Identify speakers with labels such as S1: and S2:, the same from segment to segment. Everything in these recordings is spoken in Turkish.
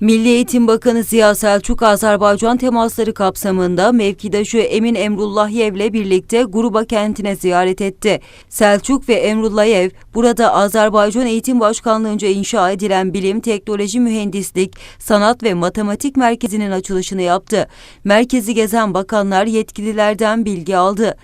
S1: Milli Eğitim Bakanı Ziya Selçuk, Azerbaycan temasları kapsamında mevkidaşı Emin Emrullahiyev'le birlikte Gruba kentine ziyaret etti. Selçuk ve Emrullahiyev, burada Azerbaycan Eğitim Başkanlığı'nca inşa edilen Bilim, Teknoloji, Mühendislik, Sanat ve Matematik Merkezi'nin açılışını yaptı. Merkezi gezen bakanlar yetkililerden bilgi aldı.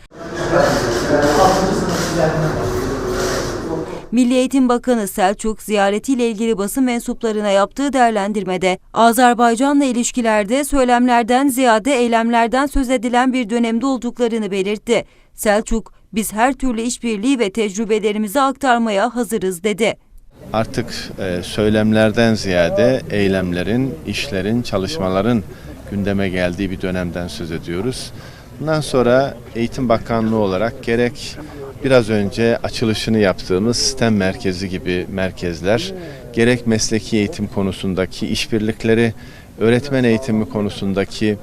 S1: Milli Eğitim Bakanı Selçuk ziyaretiyle ilgili basın mensuplarına yaptığı değerlendirmede Azerbaycan'la ilişkilerde söylemlerden ziyade eylemlerden söz edilen bir dönemde olduklarını belirtti. Selçuk, biz her türlü işbirliği ve tecrübelerimizi aktarmaya hazırız dedi.
S2: Artık e, söylemlerden ziyade eylemlerin, işlerin, çalışmaların gündeme geldiği bir dönemden söz ediyoruz. Bundan sonra Eğitim Bakanlığı olarak gerek biraz önce açılışını yaptığımız sistem merkezi gibi merkezler, gerek mesleki eğitim konusundaki işbirlikleri, öğretmen eğitimi konusundaki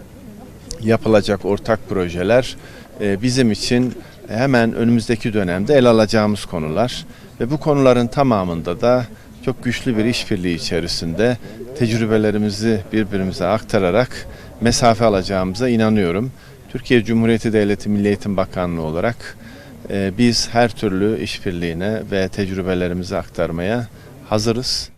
S2: yapılacak ortak projeler e, bizim için hemen önümüzdeki dönemde el alacağımız konular ve bu konuların tamamında da çok güçlü bir işbirliği içerisinde tecrübelerimizi birbirimize aktararak mesafe alacağımıza inanıyorum. Türkiye Cumhuriyeti Devleti Milli Eğitim Bakanlığı olarak biz her türlü işbirliğine ve tecrübelerimizi aktarmaya hazırız.